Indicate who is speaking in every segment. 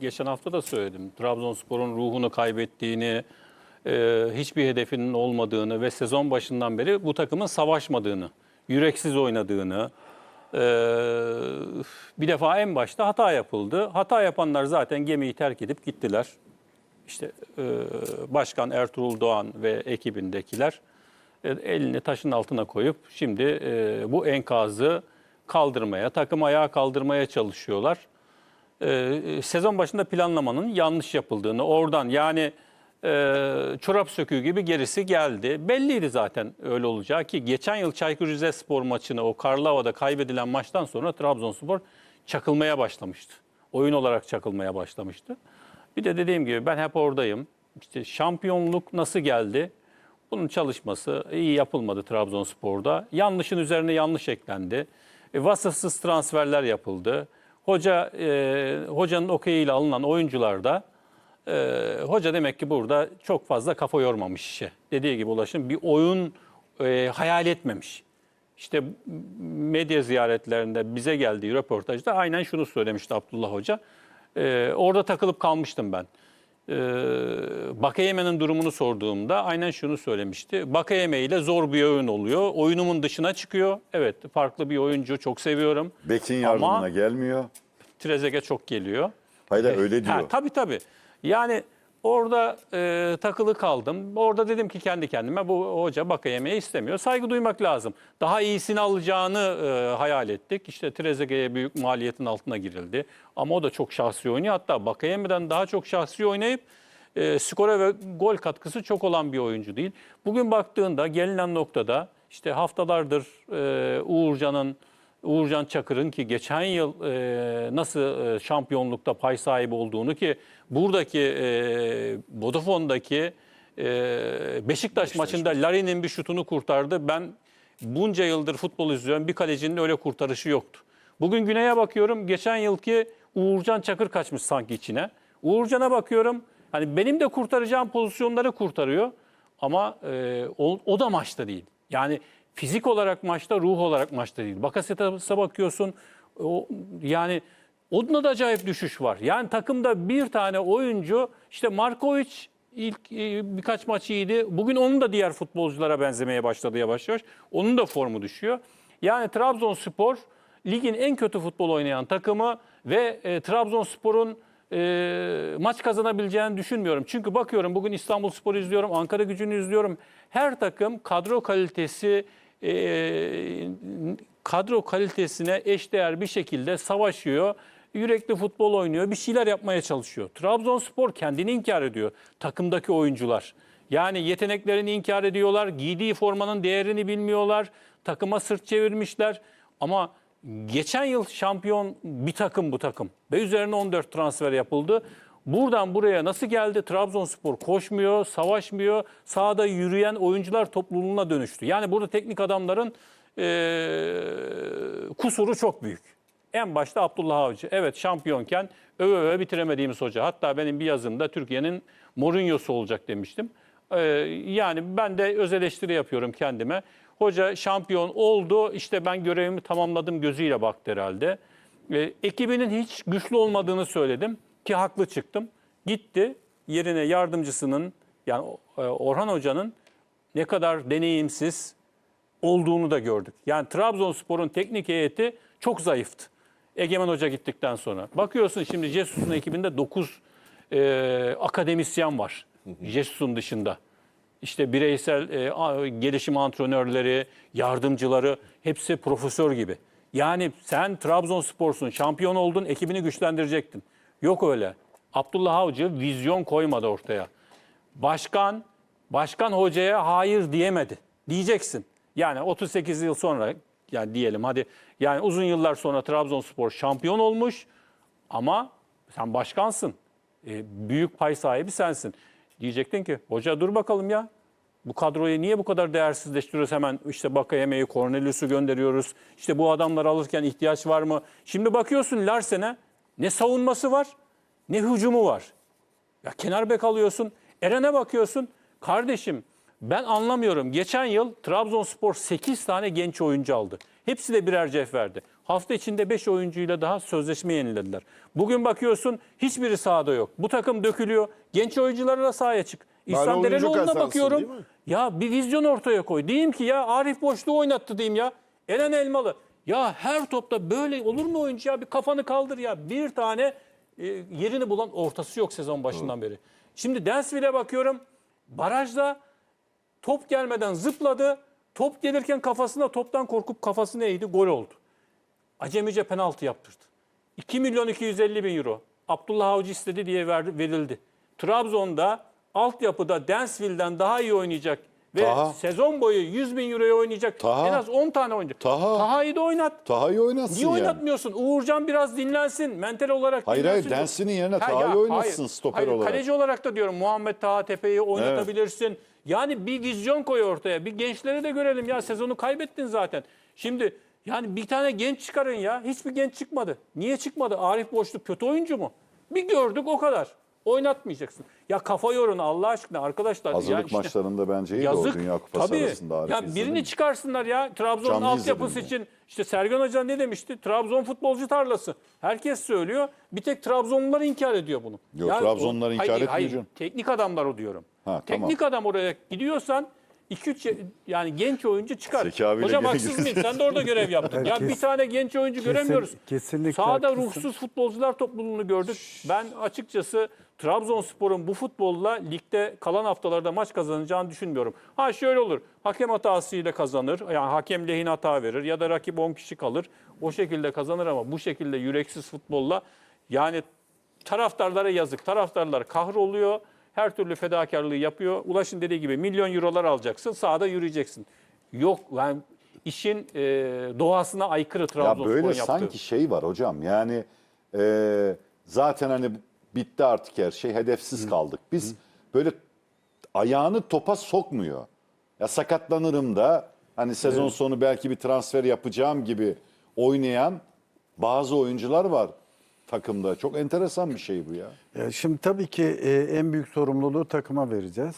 Speaker 1: geçen hafta da söyledim. Trabzonspor'un ruhunu kaybettiğini, e, hiçbir hedefinin olmadığını ve sezon başından beri bu takımın savaşmadığını, yüreksiz oynadığını, e, bir defa en başta hata yapıldı. Hata yapanlar zaten gemiyi terk edip gittiler. İşte e, Başkan Ertuğrul Doğan ve ekibindekiler e, elini taşın altına koyup şimdi e, bu enkazı kaldırmaya, takım ayağa kaldırmaya çalışıyorlar. E, sezon başında planlamanın yanlış yapıldığını, oradan yani e, çorap söküğü gibi gerisi geldi. Belliydi zaten öyle olacağı ki geçen yıl Çaykur Rizespor maçını o karlı havada kaybedilen maçtan sonra Trabzonspor çakılmaya başlamıştı. Oyun olarak çakılmaya başlamıştı. Bir de dediğim gibi ben hep oradayım. İşte şampiyonluk nasıl geldi? Bunun çalışması iyi yapılmadı Trabzonspor'da. Yanlışın üzerine yanlış eklendi. E, vasıfsız transferler yapıldı. Hoca e, hocanın okeyiyle alınan oyuncular da e, hoca demek ki burada çok fazla kafa yormamış işe. Dediği gibi Ulaş'ın bir oyun e, hayal etmemiş. İşte medya ziyaretlerinde bize geldiği röportajda aynen şunu söylemişti Abdullah Hoca. E, orada takılıp kalmıştım ben. E, Bakayeme'nin durumunu sorduğumda aynen şunu söylemişti. Bakayeme ile zor bir oyun oluyor. Oyunumun dışına çıkıyor. Evet farklı bir oyuncu çok seviyorum.
Speaker 2: Bekin yardımına
Speaker 1: Ama
Speaker 2: gelmiyor.
Speaker 1: Trezeguet çok geliyor.
Speaker 2: Hayır öyle diyor.
Speaker 1: Ha, tabii tabii. Yani orada e, takılı kaldım. Orada dedim ki kendi kendime bu hoca baka yemeği istemiyor. Saygı duymak lazım. Daha iyisini alacağını e, hayal ettik. İşte Trezeguet'e büyük maliyetin altına girildi. Ama o da çok şahsi oynuyor. Hatta Bakayeme'den daha çok şahsi oynayıp e, skora ve gol katkısı çok olan bir oyuncu değil. Bugün baktığında gelinen noktada işte haftalardır e, Uğurcan'ın Uğurcan Çakır'ın ki geçen yıl e, nasıl e, şampiyonlukta pay sahibi olduğunu ki buradaki e, Vodafone'daki e, Beşiktaş maçında Larin'in bir şutunu kurtardı. Ben bunca yıldır futbol izliyorum bir kalecinin öyle kurtarışı yoktu. Bugün Güney'e bakıyorum geçen yılki Uğurcan Çakır kaçmış sanki içine. Uğurcan'a bakıyorum hani benim de kurtaracağım pozisyonları kurtarıyor ama e, o, o da maçta değil. Yani fizik olarak maçta, ruh olarak maçta değil. Bakasetas'a bakıyorsun, o, yani onda da acayip düşüş var. Yani takımda bir tane oyuncu, işte Markovic ilk e, birkaç maç iyiydi. Bugün onun da diğer futbolculara benzemeye başladı yavaş yavaş. Onun da formu düşüyor. Yani Trabzonspor ligin en kötü futbol oynayan takımı ve e, Trabzonspor'un e, maç kazanabileceğini düşünmüyorum. Çünkü bakıyorum bugün İstanbul Spor'u izliyorum, Ankara gücünü izliyorum. Her takım kadro kalitesi e, kadro kalitesine eşdeğer bir şekilde savaşıyor. Yürekli futbol oynuyor, bir şeyler yapmaya çalışıyor. Trabzonspor kendini inkar ediyor takımdaki oyuncular. Yani yeteneklerini inkar ediyorlar, giydiği formanın değerini bilmiyorlar, takıma sırt çevirmişler. Ama geçen yıl şampiyon bir takım bu takım ve üzerine 14 transfer yapıldı. Buradan buraya nasıl geldi? Trabzonspor koşmuyor, savaşmıyor. Sahada yürüyen oyuncular topluluğuna dönüştü. Yani burada teknik adamların eee, kusuru çok büyük. En başta Abdullah Avcı. Evet şampiyonken öve öve bitiremediğimiz hoca. Hatta benim bir yazımda Türkiye'nin Mourinho'su olacak demiştim. Ee, yani ben de öz eleştiri yapıyorum kendime. Hoca şampiyon oldu işte ben görevimi tamamladım gözüyle baktı herhalde. Ee, ekibinin hiç güçlü olmadığını söyledim ki haklı çıktım. Gitti yerine yardımcısının yani e, Orhan Hoca'nın ne kadar deneyimsiz olduğunu da gördük. Yani Trabzonspor'un teknik heyeti çok zayıftı. Egemen Hoca gittikten sonra. Bakıyorsun şimdi Jesus'un ekibinde 9 akademisyen var. Jesus'un dışında. İşte bireysel e, gelişim antrenörleri, yardımcıları hepsi profesör gibi. Yani sen Trabzonspor'sun, şampiyon oldun, ekibini güçlendirecektin. Yok öyle. Abdullah Avcı vizyon koymadı ortaya. Başkan, başkan hocaya hayır diyemedi. Diyeceksin. Yani 38 yıl sonra yani diyelim hadi yani uzun yıllar sonra Trabzonspor şampiyon olmuş ama sen başkansın. E, büyük pay sahibi sensin. Diyecektin ki hoca dur bakalım ya. Bu kadroyu niye bu kadar değersizleştiriyoruz hemen işte Bakayeme'yi, Cornelius'u gönderiyoruz. İşte bu adamları alırken ihtiyaç var mı? Şimdi bakıyorsun Larsen'e ne savunması var ne hücumu var. Ya kenar bek alıyorsun. Eren'e bakıyorsun. Kardeşim Ben anlamıyorum. Geçen yıl Trabzonspor 8 tane genç oyuncu aldı. Hepsi de birer cef verdi. Hafta içinde 5 oyuncuyla daha sözleşme yenilediler. Bugün bakıyorsun hiçbiri sahada yok. Bu takım dökülüyor. Genç oyuncularla sahaya çık. İhsan Derelioğlu'na bakıyorum. Ya bir vizyon ortaya koy. Diyeyim ki ya Arif Boşluğu oynattı diyeyim ya. Eren Elmalı. Ya her topta böyle olur mu oyuncu ya? Bir kafanı kaldır ya. Bir tane e, yerini bulan ortası yok sezon başından beri. Şimdi Densville'e bakıyorum. Barajda top gelmeden zıpladı. Top gelirken kafasına toptan korkup kafasını eğdi. Gol oldu. Acemice penaltı yaptırdı. 2 milyon 250 bin euro. Abdullah Avcı istedi diye verdi, verildi. Trabzon'da altyapıda Densville'den daha iyi oynayacak ve
Speaker 2: Taha.
Speaker 1: sezon boyu 100 bin euroya oynayacak
Speaker 2: Taha.
Speaker 1: en az 10 tane oyuncu.
Speaker 2: Taha.
Speaker 1: Taha'yı da oynat.
Speaker 2: Taha'yı oynatsın
Speaker 1: Niye
Speaker 2: yani.
Speaker 1: oynatmıyorsun? Uğurcan biraz dinlensin. Mental olarak
Speaker 2: Hayır,
Speaker 1: dinlensin.
Speaker 2: hayır, Densi'nin yerine
Speaker 1: Ha,
Speaker 2: Taha'yı
Speaker 1: ya,
Speaker 2: oynatsın
Speaker 1: hayır,
Speaker 2: stoper
Speaker 1: hayır,
Speaker 2: olarak.
Speaker 1: Kaleci olarak da diyorum Muhammed Taha Tepe'yi oynatabilirsin. Yani bir vizyon koy ortaya. Bir gençleri de görelim ya. Sezonu kaybettin zaten. Şimdi yani bir tane genç çıkarın ya. Hiçbir genç çıkmadı. Niye çıkmadı? Arif Boşluk kötü oyuncu mu? Bir gördük o kadar. Oynatmayacaksın. Ya kafa yorun Allah aşkına arkadaşlar.
Speaker 2: Hazırlık
Speaker 1: ya işte-
Speaker 2: maçlarında bence iyi
Speaker 1: Yazık.
Speaker 2: o Dünya Kupası
Speaker 1: Tabii.
Speaker 2: arasında Arif
Speaker 1: Ya
Speaker 2: izledim.
Speaker 1: birini çıkarsınlar ya. Trabzon'un altyapısı için işte Sergen Hoca ne demişti? Trabzon futbolcu tarlası. Herkes söylüyor. Bir tek Trabzonlular inkar ediyor bunu.
Speaker 2: Yok, Trabzonlular inkar etmiyor
Speaker 1: hayır. Teknik adamlar o diyorum.
Speaker 2: Ha,
Speaker 1: teknik adam oraya gidiyorsan 2-3 yani genç oyuncu çıkar. Hocam haksız mıyım? Sen de orada görev yaptın. ya
Speaker 3: Kes-
Speaker 1: bir tane genç oyuncu göremiyoruz.
Speaker 3: kesinlikle
Speaker 1: Sahada
Speaker 3: haklısın.
Speaker 1: ruhsuz futbolcular topluluğunu gördük. Ben açıkçası Trabzonspor'un bu futbolla ligde kalan haftalarda maç kazanacağını düşünmüyorum. Ha şöyle olur. Hakem hatasıyla kazanır. Yani hakem lehine hata verir ya da rakip 10 kişi kalır. O şekilde kazanır ama bu şekilde yüreksiz futbolla yani taraftarlara yazık. Taraftarlar kahroluyor. Her türlü fedakarlığı yapıyor. Ulaş'ın dediği gibi milyon eurolar alacaksın. Sahada yürüyeceksin. Yok yani işin e, doğasına aykırı
Speaker 2: Ya
Speaker 1: Trabzonspor'un
Speaker 2: böyle
Speaker 1: yaptığı.
Speaker 2: sanki şey var hocam yani e, zaten hani bitti artık her şey hedefsiz kaldık. Biz böyle ayağını topa sokmuyor. Ya sakatlanırım da hani sezon sonu belki bir transfer yapacağım gibi oynayan bazı oyuncular var takımda. Çok enteresan bir şey bu ya.
Speaker 3: Ya şimdi tabii ki e, en büyük sorumluluğu takıma vereceğiz.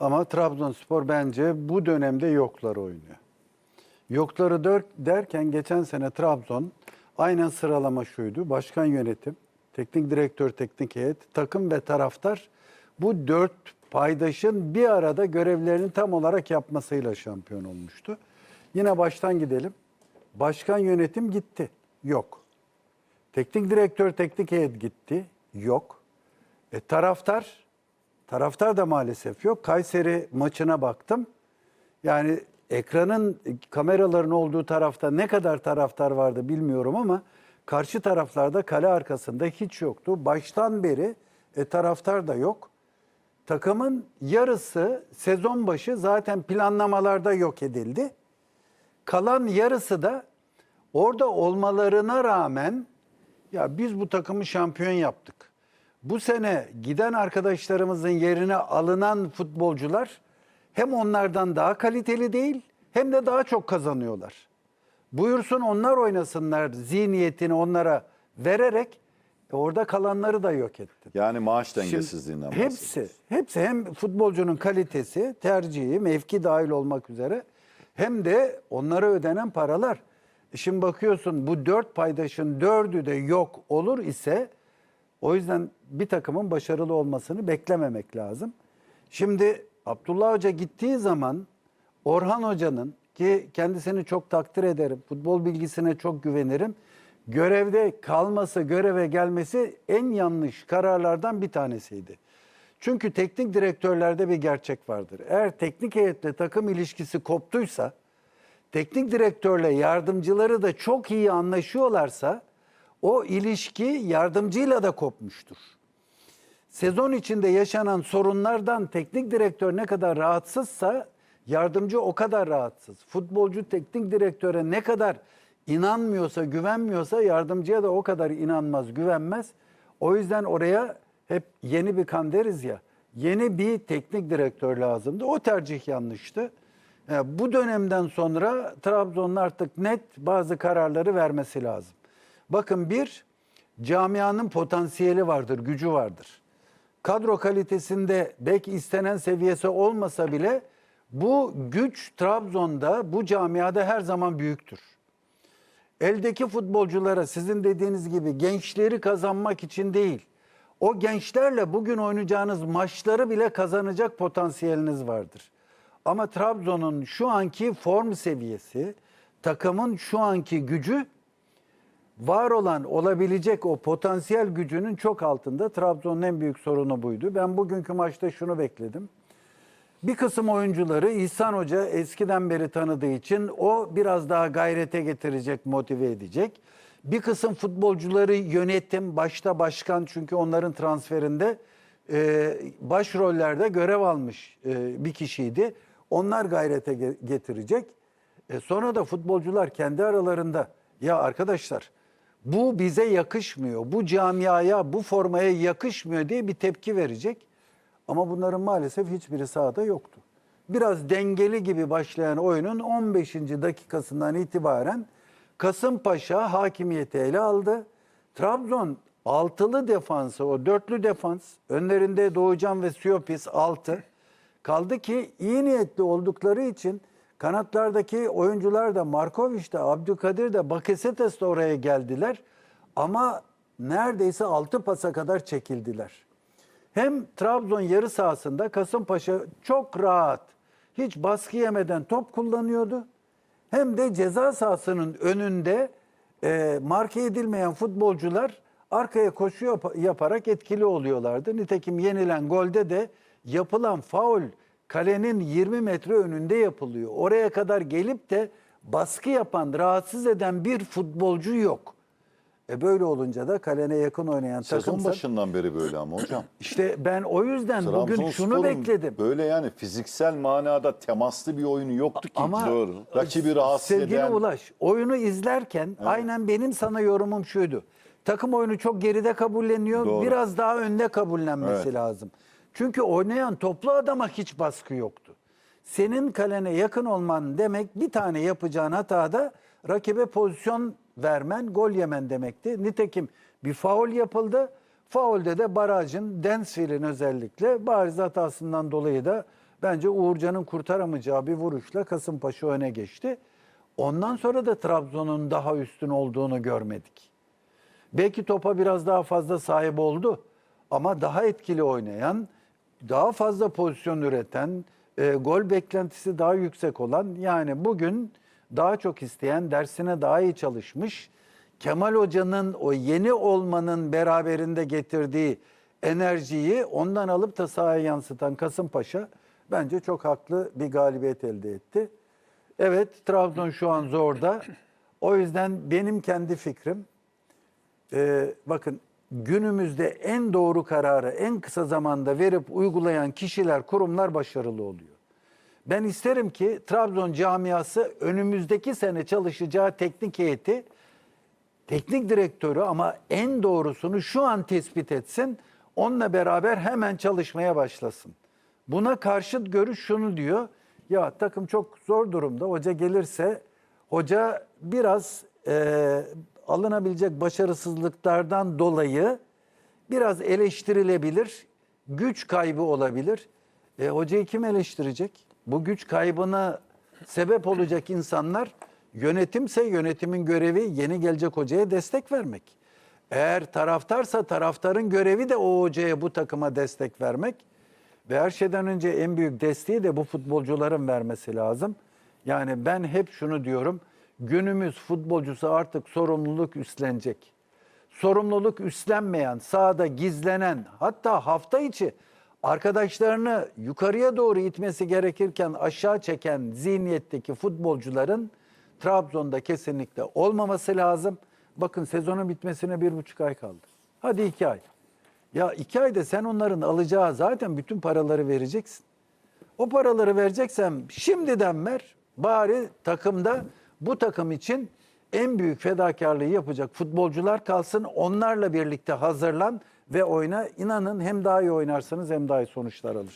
Speaker 3: Ama Trabzonspor bence bu dönemde yoklar oynuyor. Yokları dört derken geçen sene Trabzon aynen sıralama şuydu. Başkan yönetim, teknik direktör, teknik heyet, takım ve taraftar bu dört paydaşın bir arada görevlerini tam olarak yapmasıyla şampiyon olmuştu. Yine baştan gidelim. Başkan yönetim gitti. Yok. Teknik direktör, teknik heyet gitti. Yok. E, taraftar, taraftar da maalesef yok. Kayseri maçına baktım. Yani ekranın kameraların olduğu tarafta ne kadar taraftar vardı bilmiyorum ama karşı taraflarda kale arkasında hiç yoktu. Baştan beri e, taraftar da yok. Takımın yarısı sezon başı zaten planlamalarda yok edildi. Kalan yarısı da orada olmalarına rağmen ya biz bu takımı şampiyon yaptık. Bu sene giden arkadaşlarımızın yerine alınan futbolcular hem onlardan daha kaliteli değil hem de daha çok kazanıyorlar. Buyursun onlar oynasınlar zihniyetini onlara vererek e, orada kalanları da yok etti.
Speaker 2: Yani maaş
Speaker 3: Şimdi
Speaker 2: dengesizliğinden
Speaker 3: hepsi, hepsi hem futbolcunun kalitesi, tercihi, mevki dahil olmak üzere hem de onlara ödenen paralar. E Şimdi bakıyorsun bu dört paydaşın dördü de yok olur ise o yüzden bir takımın başarılı olmasını beklememek lazım. Şimdi Abdullah Hoca gittiği zaman Orhan Hoca'nın ki kendisini çok takdir ederim, futbol bilgisine çok güvenirim. Görevde kalması, göreve gelmesi en yanlış kararlardan bir tanesiydi. Çünkü teknik direktörlerde bir gerçek vardır. Eğer teknik heyetle takım ilişkisi koptuysa, teknik direktörle yardımcıları da çok iyi anlaşıyorlarsa o ilişki yardımcıyla da kopmuştur. Sezon içinde yaşanan sorunlardan teknik direktör ne kadar rahatsızsa yardımcı o kadar rahatsız. Futbolcu teknik direktöre ne kadar inanmıyorsa, güvenmiyorsa yardımcıya da o kadar inanmaz, güvenmez. O yüzden oraya hep yeni bir kan deriz ya. Yeni bir teknik direktör lazımdı. O tercih yanlıştı. Yani bu dönemden sonra Trabzon'un artık net bazı kararları vermesi lazım. Bakın bir, camianın potansiyeli vardır, gücü vardır. Kadro kalitesinde belki istenen seviyesi olmasa bile Bu güç Trabzon'da, bu camiada her zaman büyüktür. Eldeki futbolculara sizin dediğiniz gibi gençleri kazanmak için değil, o gençlerle bugün oynayacağınız maçları bile kazanacak potansiyeliniz vardır. Ama Trabzon'un şu anki form seviyesi, takımın şu anki gücü var olan olabilecek o potansiyel gücünün çok altında. Trabzon'un en büyük sorunu buydu. Ben bugünkü maçta şunu bekledim. Bir kısım oyuncuları İhsan Hoca eskiden beri tanıdığı için o biraz daha gayrete getirecek, motive edecek. Bir kısım futbolcuları yönetim, başta başkan çünkü onların transferinde e, başrollerde görev almış e, bir kişiydi. Onlar gayrete ge- getirecek. E, sonra da futbolcular kendi aralarında ya arkadaşlar bu bize yakışmıyor, bu camiaya, bu formaya yakışmıyor diye bir tepki verecek. Ama bunların maalesef hiçbiri sahada yoktu. Biraz dengeli gibi başlayan oyunun 15. dakikasından itibaren Kasımpaşa hakimiyeti ele aldı. Trabzon altılı defansı, o dörtlü defans, önlerinde Doğucan ve Siopis altı. Kaldı ki iyi niyetli oldukları için kanatlardaki oyuncular da Markoviç de Abdülkadir de Bakasetes de oraya geldiler. Ama neredeyse altı pasa kadar çekildiler. Hem Trabzon yarı sahasında Kasımpaşa çok rahat, hiç baskı yemeden top kullanıyordu. Hem de ceza sahasının önünde e, marke edilmeyen futbolcular arkaya koşu yap- yaparak etkili oluyorlardı. Nitekim yenilen golde de yapılan faul kalenin 20 metre önünde yapılıyor. Oraya kadar gelip de baskı yapan, rahatsız eden bir futbolcu yok. E böyle olunca da kalene yakın oynayan
Speaker 2: Sezon
Speaker 3: takım
Speaker 2: başından beri böyle ama hocam.
Speaker 3: işte ben o yüzden bugün şunu
Speaker 2: Trabzonspor'un
Speaker 3: bekledim.
Speaker 2: Böyle yani fiziksel manada temaslı bir oyunu yoktu ki.
Speaker 3: Ama
Speaker 2: Doğru. Rakibi rahatsız
Speaker 3: sevgili
Speaker 2: eden.
Speaker 3: Ulaş, oyunu izlerken aynen benim sana yorumum şuydu. Takım oyunu çok geride kabulleniyor.
Speaker 2: Doğru.
Speaker 3: Biraz daha önde kabullenmesi
Speaker 2: Evet.
Speaker 3: lazım. Çünkü oynayan toplu adama hiç baskı yoktu. Senin kalene yakın olman demek bir tane yapacağın hatada rakibe pozisyon vermen, gol yemen demekti. Nitekim bir faul yapıldı. Faulde de barajın, Densville'in özellikle bariz hatasından dolayı da bence Uğurcan'ın kurtaramayacağı bir vuruşla Kasımpaşa öne geçti. Ondan sonra da Trabzon'un daha üstün olduğunu görmedik. Belki topa biraz daha fazla sahip oldu ama daha etkili oynayan, daha fazla pozisyon üreten, e, gol beklentisi daha yüksek olan yani bugün daha çok isteyen, dersine daha iyi çalışmış, Kemal Hoca'nın o yeni olmanın beraberinde getirdiği enerjiyi ondan alıp da sahaya yansıtan Kasımpaşa bence çok haklı bir galibiyet elde etti. Evet Trabzon şu an zorda. O yüzden benim kendi fikrim ee, bakın günümüzde en doğru kararı en kısa zamanda verip uygulayan kişiler, kurumlar başarılı oluyor. Ben isterim ki Trabzon camiası önümüzdeki sene çalışacağı teknik heyeti, teknik direktörü ama en doğrusunu şu an tespit etsin, onunla beraber hemen çalışmaya başlasın. Buna karşıt görüş şunu diyor, ya takım çok zor durumda, hoca gelirse hoca biraz e, alınabilecek başarısızlıklardan dolayı biraz eleştirilebilir, güç kaybı olabilir. E, hocayı kim eleştirecek? Bu güç kaybına sebep olacak insanlar yönetimse yönetimin görevi yeni gelecek hocaya destek vermek. Eğer taraftarsa taraftarın görevi de o hocaya bu takıma destek vermek. Ve her şeyden önce en büyük desteği de bu futbolcuların vermesi lazım. Yani ben hep şunu diyorum. Günümüz futbolcusu artık sorumluluk üstlenecek. Sorumluluk üstlenmeyen, sahada gizlenen, hatta hafta içi arkadaşlarını yukarıya doğru itmesi gerekirken aşağı çeken zihniyetteki futbolcuların Trabzon'da kesinlikle olmaması lazım. Bakın sezonun bitmesine bir buçuk ay kaldı. Hadi iki ay. Ya iki ayda sen onların alacağı zaten bütün paraları vereceksin. O paraları vereceksem şimdiden ver. Bari takımda bu takım için en büyük fedakarlığı yapacak futbolcular kalsın. Onlarla birlikte hazırlan ve oyna. İnanın hem daha iyi oynarsınız hem daha iyi sonuçlar alırsınız.